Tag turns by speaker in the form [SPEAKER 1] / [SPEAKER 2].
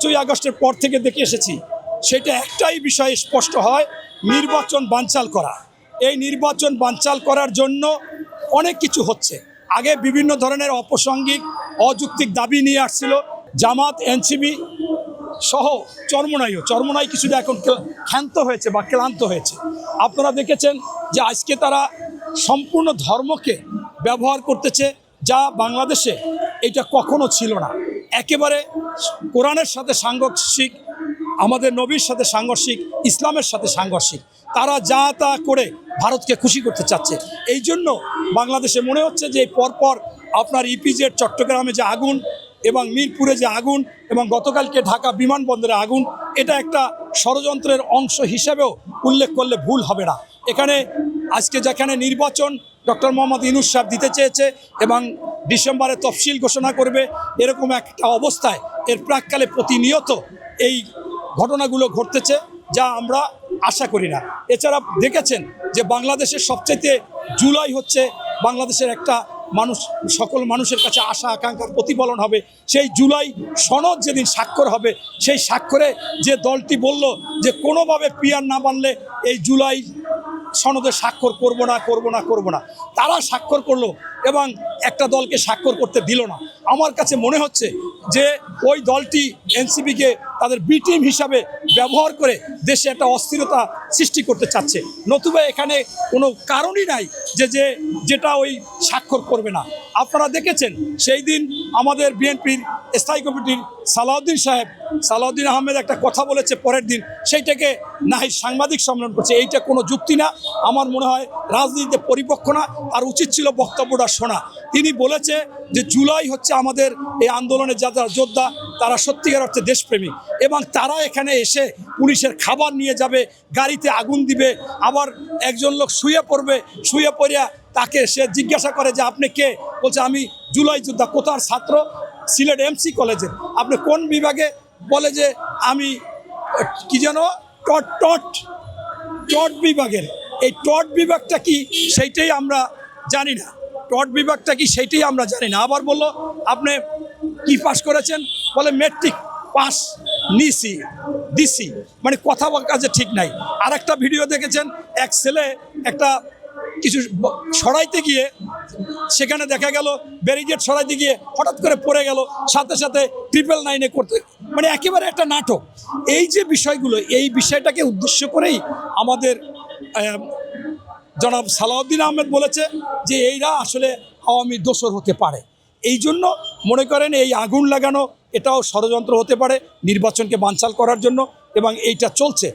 [SPEAKER 1] পাঁচই আগস্টের পর থেকে দেখে এসেছি, সেটা একটাই বিষয় স্পষ্ট হয়, নির্বাচন বানচাল করা। এই নির্বাচন বানচাল করার জন্য অনেক কিছু হচ্ছে। আগে বিভিন্ন ধরনের অপ্রাসঙ্গিক, অযৌক্তিক দাবি নিয়ে আসছিল, জামাত এনসিবি সহ চর্মনাইও। চর্মনাই কিছুটা এখন ক্ষান্ত হয়েছে বা ক্লান্ত হয়েছে। আপনারা দেখেছেন যে আজকে তারা সম্পূর্ণ ধর্মকে ব্যবহার করতেছে, যা বাংলাদেশে এটা কখনো ছিল না। একেবারে কোরআনের সাথে সাংঘর্ষিক, আমাদের নবীর সাথে সাংঘর্ষিক, ইসলামের সাথে সাংঘর্ষিক। তারা যা তা করে ভারতকে খুশি করতে চাচ্ছে। এই জন্য বাংলাদেশে মনে হচ্ছে যে পরপর আপনার ইপিজেড, চট্টগ্রামে যে আগুন এবং মিরপুরে যে আগুন এবং গতকালকে ঢাকা বিমানবন্দরে আগুন, এটা একটা ষড়যন্ত্রের অংশ হিসেবেও উল্লেখ করলে ভুল হবে না। এখানে আজকে যেখানে নির্বাচন, ডক্টর মোহাম্মদ ইনুস সাহেব দিতে চেয়েছে এবং ডিসেম্বরে তফসিল ঘোষণা করবে, এরকম একটা অবস্থায় এর প্রাককালে প্রতিনিয়ত এই ঘটনাগুলো ঘটতেছে যা আমরা আশা করি না। এছাড়া দেখেছেন যে বাংলাদেশের সবচাইতে জুলাই হচ্ছে বাংলাদেশের একটা মানুষ, সকল মানুষের কাছে আশা, আকাঙ্ক্ষার প্রতিফলন হবে। সেই জুলাই সনদ যেদিন স্বাক্ষর হবে, সেই স্বাক্ষরে যে দলটি বলল যে কোনোভাবে পিয়ার না বানলে এই জুলাই সনদে স্বাক্ষর করব না করব না করব না। তারা স্বাক্ষর করল এবং একটা দলকে স্বাক্ষর করতে দিল না। আমার কাছে মনে হচ্ছে যে ওই দলটি এনসিপিকে তাদের বি টিম হিসাবে ব্যবহার করে দেশে একটা অস্থিরতা সৃষ্টি করতে চাচ্ছে। নতুবা এখানে কোনো কারণই নাই যে যে, যেটা ওই স্বাক্ষর করবে না। আপনারা দেখেছেন সেই দিন আমাদের বিএনপির স্থায়ী কমিটির সালাউদ্দিন সাহেব, সালাউদ্দিন আহমেদ একটা কথা বলেছে পরের দিন, সেইটাকে নাহি সাংবাদিক সম্মেলন করছে। এইটা কোনো যুক্তি না, আমার মনে হয় রাজনীতিতে পরিপক্ষ না, তার উচিত ছিল বক্তব্যটা শোনা। তিনি বলেছে যে, জুলাই হচ্ছে আমাদের এই আন্দোলনে আন্দোলনের যারা যোদ্ধা, তারা সত্যিকার অর্থে দেশপ্রেমী এবং তারা এখানে এসে পুলিশের খাবার নিয়ে যাবে, গাড়িতে আগুন দিবে, আবার একজন লোক শুয়ে পড়বে, শুয়ে পড়িয়া তাকে সে জিজ্ঞাসা করে যে, আপনি কে? বলছে, আমি জুলাই যোদ্ধা, কোথার ছাত্র? সিলেট এমসি কলেজে আপনি কোন বিভাগে? বলে যে, আমি, কি যেন? টট টট টট বিভাগের। এই টট বিভাগটা কি? সেইটাই আমরা জানি না। টট বিভাগটা কি? সেইটাই আমরা জানি না। আবার বলল, আপনি কি পাস করেছেন? বলে, মেট্রিক পাস নিসি দিসি মানে কথা কাজে ঠিক নাই। আর একটা ভিডিও দেখেছেন, এক ছেলে একটা কিছু সরাইতে গিয়ে সেখানে দেখা গেল ব্যারিগেড সরাইতে গিয়ে হঠাৎ করে পড়ে গেল, সাথে সাথে ট্রিপল নাইনে করতে মানে একেবারে একটা নাটক। এই যে বিষয়গুলো, এই বিষয়টাকে উদ্দেশ্য করেই আমাদের জনাব সালাউদ্দিন আহমেদ বলেছে যে, এইরা আসলে আওয়ামী দোষর হতে পারে। এই জন্য মনে করেন এই আগুন লাগানো এটাও ষড়যন্ত্র হতে পারে নির্বাচনকে বানচাল করার জন্য এবং এইটা চলছে।